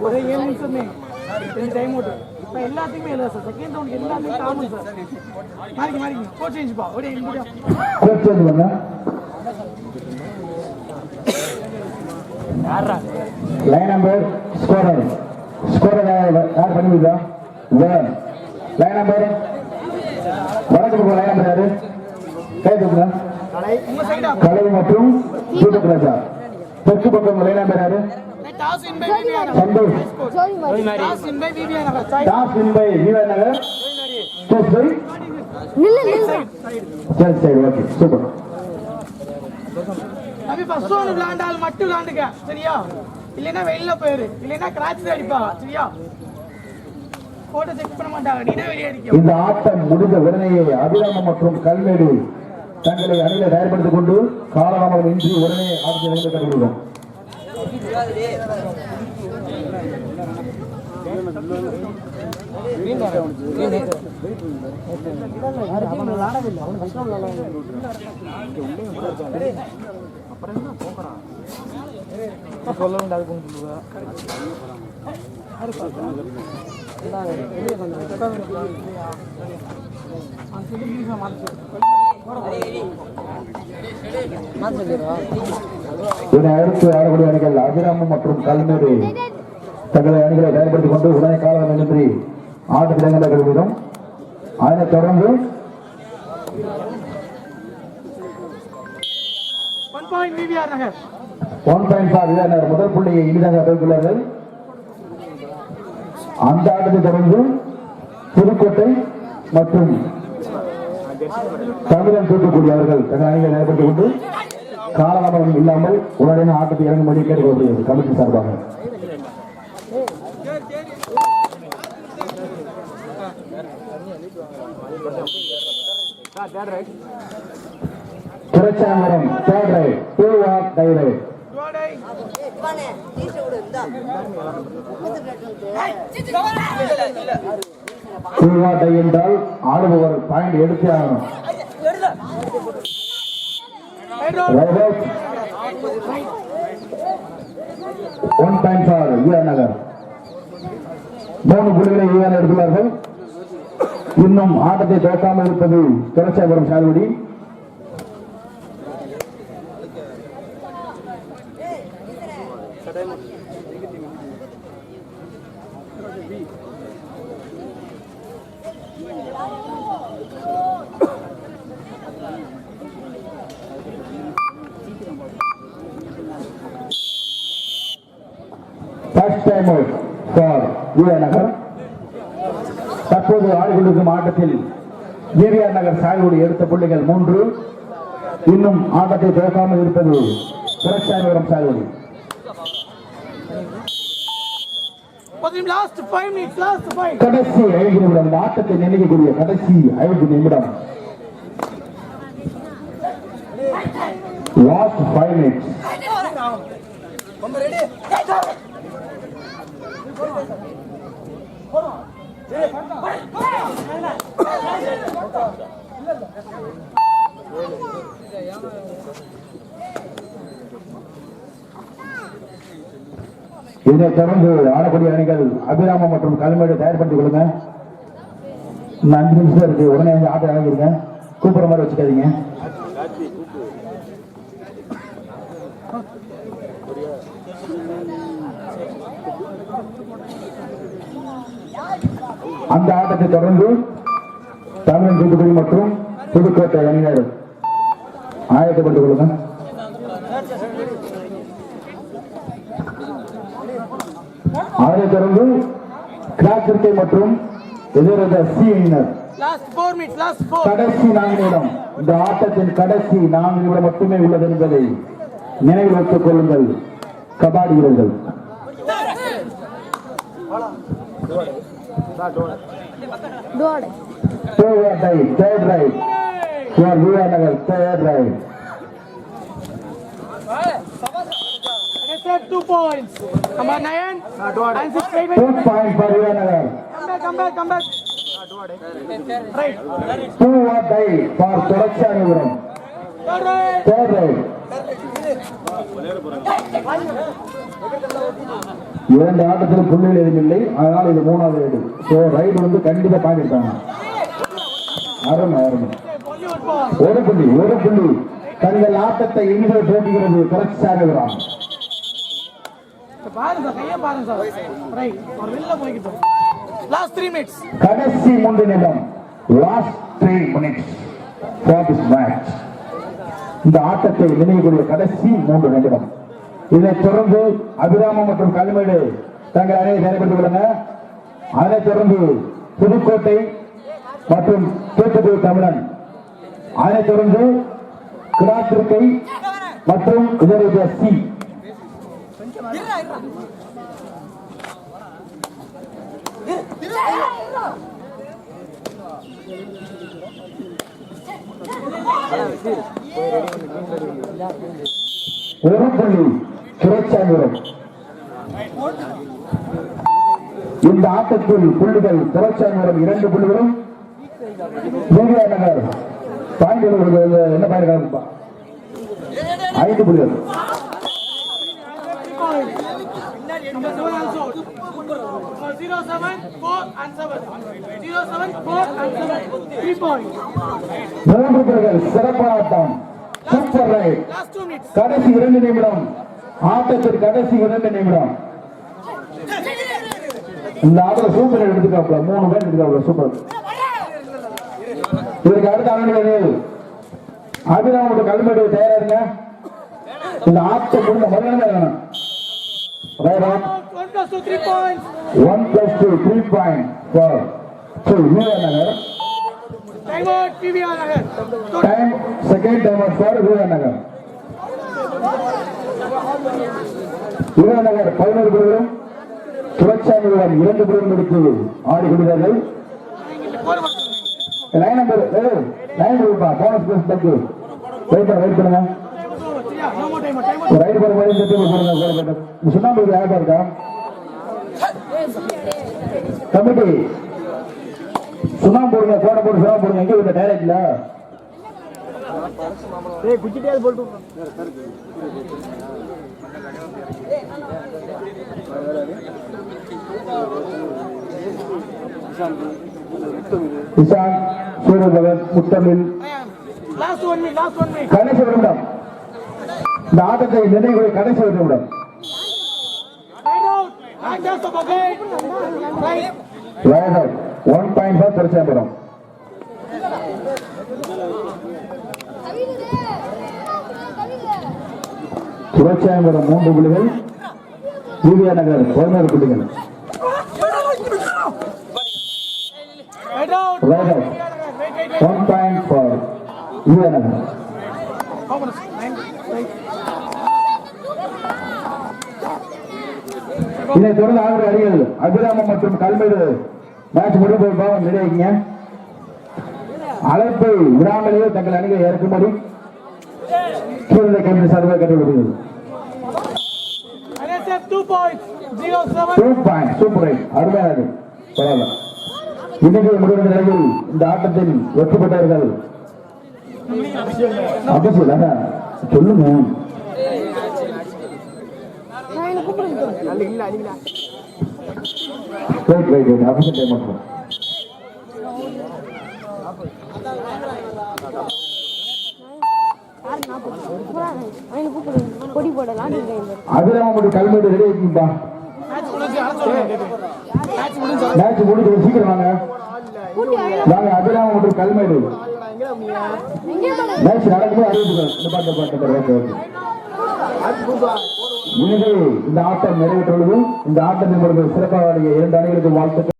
ஒரே ஏழு நிமிஷம் டைம் ஓட்டு இப்போ எல்லாத்துக்குமே இல்லை சார் செகண்ட் ரவுண்ட் எல்லாமே காமன் சார் மாறிக்க மாறிக்க கோட் சேஞ்சுப்பா ஒரே லைன் நம்பர் ஸ்கோரர் ஸ்கோரர் யார்? பண்ணுவீங்களா வேன் லைன் நம்பர் வடக்கு லைன் நம்பர் யாரு கை கலை மற்றும் தீபக் ராஜா. தெற்கு பக்கம் யாரு டாஸ் இன் பை பை சரி சரி ஓகே. சூப்பர் அபி ஃபர்ஸ்ட் விளையாண்டால் மட்டும் விளையாண்டுக்க சரியா இல்லைன்னா வெளியில போயிரு இல்லைன்னா கிராச் அடிப்பா சரியா கோட்டை செக் பண்ண மாட்டாங்க நீனா வெளியே அடிக்க இந்த ஆட்டம் முடிந்த உடனேயே அபிராமம் மற்றும் கல்மேடு தங்களை அணியில தயார்படுத்திக் கொண்டு காலதாமதம் இன்றி உடனே ஆட்டத்தை சொல்ல வேண்டாம் இதனை அடுத்து ஆடக்கூடிய அணிகள் அபிராமம் மற்றும் கல்மேடு. தங்களை அணிகளை தயார்படுத்திக் கொண்டு உடனே காலதாமதம் இன்றி ஆட்டத்தை இழந்து கண்டுபிடிக்கும் அதனைத் தொடர்ந்து ஒன் பாயிண்ட் ஃபார் வீரர் முதல் புள்ளியை இனிதாக பெற்றுள்ளார்கள் அந்த ஆட்டத்தை தொடர்ந்து புதுக்கோட்டை மற்றும் தமிழன் தூத்துக்குடி அவர்கள் தங்கள் அணிகளை நடைபெற்றுக் கொண்டு காலதாமதம் இல்லாமல் உடனே ஆட்டத்தை இறங்கும்படி கேட்டுக்கொள்ளப்படுகிறது கமிட்டி சார்பாக. திருச்சாங்கரம் third raid do or die raid டோடை do or die என்றால் ஆடுபவர் பாயிண்ட் எடுத்தே ஆகணும். One point for E R Nagar. மூணு புள்ளிகளை ஈரான் எடுத்துள்ளார்கள். இன்னும் ஆட்டத்தை துவக்காமல் இருப்பது துரச்சாபுரம் சாகுபடி. First time out for Nagar தற்போது ஆடிக்கொண்டிருக்கும் ஆட்டத்தில் ஏவிஆர் நகர் சாகுபடி எடுத்த புள்ளிகள் மூன்று. இன்னும் ஆட்டத்தை திறக்காமல் இருப்பது புரட்சாயபுரம் சாகுபடி பதினஞ்சு last five minutes last five கடைசி ஐந்து நிமிடம் இந்த ஆட்டத்தை நினைக்கக்கூடிய கடைசி ஐந்து நிமிடம் லாஸ்ட் ஃபைவ் மினிட்ஸ் இதனைத் தொடர்ந்து ஆடக்கூடிய அணிகள் அபிராமம் மற்றும் கல்மேடு தயார்படுத்திக் கொள்ளுங்க. இன்னும் அஞ்சு நிமிஷம் இருக்கு. உடனே வந்து ஆட்டை இறங்கிருங்க கூப்பிடுற மாதிரி வச்சுக்காதீங்க. அந்த ஆட்டத்தை தொடர்ந்து தமிழன் தூத்துக்குடி மற்றும் புதுக்கோட்டை அணியினர் ஆயத்தப்பட்டுக் கொள்ளுங்க. அதனைத் தொடர்ந்து கிராக்கிற்கை மற்றும் எதிர்ந்த சி அணியினர் last four minutes last four கடைசி நான்கு நிமிடம். இந்த ஆட்டத்தின் கடைசி நான்கு நிமிடம் மட்டுமே உள்ளது என்பதை நினைவில் வைத்துக் கொள்ளுங்கள். கபாடி வீரர்கள். Third right, third right. For Vivian Reset two points. Number nine. And six, wait, wait, Two wait. point for Vivian Come back, come back, come back. Right. Two or die for Turaksanipuram. Third right. இரண்டு ஆட்டத்தில் புள்ளிகள் எதுவும் இல்லை அதனால் இது மூணாவது ride so ride வந்து கண்டிப்பா பாயிண்ட் எடுத்தாங்க அருமை அருமை. ஒரு புள்ளி ஒரு புள்ளி தங்கள் ஆட்டத்தை இனிமே போட்டுகிறது புரட்சி சாகுகிறான் இப்ப பாருங்க சார் கையை பாருங்க சார். ரைட் அவர் வெளில போய்கிட்டோம் லாஸ்ட் த்ரீ மினிட்ஸ் கடைசி மூன்று நிமிடம். Last three minutes for this match இந்த ஆட்டத்தை நினைவுக்கூடிய கடைசி மூன்று நிமிடம். இதைத் தொடர்ந்து அபிராமம் மற்றும் கல்மேடு தங்கள் அணியை செயல்பட்டுக் கொள்ளுங்க அதனைத் தொடர்ந்து புதுக்கோட்டை மற்றும் தூத்துக்குடி தமிழன். அதனைத் தொடர்ந்து கிராத்திருக்கை மற்றும் இதனுடைய சி. ஒரு புள்ளி துறைச்சாங்குரம் இந்த ஆட்டத்தில் புள்ளிகள் துறைச்சாங்குரம் இரண்டு புள்ளிகளும் மீடியா நகர் பாயிண்ட் என்ன பாயிண்ட் ஐந்து புள்ளிகள் Number seven also. Uh, zero seven four and seven. Zero seven four and seven. Three points. மூன்று புள்ளிகள் சிறப்பான ஆட்டம் super raid Last two minutes. கடைசி இரண்டு நிமிடம் ஆட்டத்தின் கடைசி இரண்டு நிமிடம் இந்த ஆட்டத்தை சூப்பர் எடுத்துக்காப்ல மூணு பேர் எடுத்துக்காப்ல சூப்பர் இதுக்கு அடுத்த ஆண்டு அபிராமோட கல்மேடு தயாரா இருங்க இந்த ஆட்டம் முடிந்த மறுநாள் வேணும் raid plus two, three points. One plus two three point four to Nagar Time out, PVR Nagar. Time second time out for Nagar Nagar பதினோரு பேரும் துறைச்சாமியுடன் இரண்டு பேரும் எடுத்து ஆடி கொள்கிறார்கள் லைன் நம்பர் லைன் கொடுப்பா போனஸ் பிளஸ் பத்து வெயிட் பண்ண வெயிட் பண்ணுங்க time out. Time out. Raid போற மாதிரி சுண்ணாம்பு யாருக்கா இருக்கா கமிட்டி. சுண்ணாம்பு போடுங்க போட போட்டு சுண்ணாம்பு போடுங்க. எங்க இந்த டைரக்ட்ல இசான் சூரியபகன் முத்தமிழ். Last one minute, last one. minute. கடைசி ஒரு நிமிடம். இந்த ஆட்டத்தை நினைவுகளை கடைசி ஒரு நிமிடம் Right out. And just up again. Right. Right one point five திருச்சியாபுரம் திருச்சியாபுரம் மூன்று புள்ளிகள் யூரியா நகர் பதினோரு புள்ளிகள். One point for urea Nagar How much? Nine. Right. இதை தொடர்ந்து ஆறு அருகில் அபிராமம் மற்றும் கல்மேடு மேட்ச் முடிவு பாவம் நிலையிங்க அழைப்பை விடாமலேயே தங்கள் அணிகளை இறக்கும்படி சூழ்நிலை கமிட்டி சார்பாக கட்டுவிடுகிறது NSF இன்னைக்கு முடிவு நிலையில் இந்த ஆட்டத்தில் வெற்றி பெற்றவர்கள். சொல்லுங்க. Right right right Abhishek time மட்டும் பொடி போடலாம். நீங்க இந்த ரெடி ஆகிப்பா மேட்ச் முடிஞ்சு சீக்கிரம் வாங்க வாங்க மேட்ச் நடக்கும்போது பாட்டு பாட்டு ஓகே ஓகே இன்னைக்கு இந்த ஆட்டம் நிறைவேற்றுள்ளது இந்த ஆட்டத்தின் சிறப்பாக இரண்டு அணிகளுக்கு வாழ்த்துக்கள்.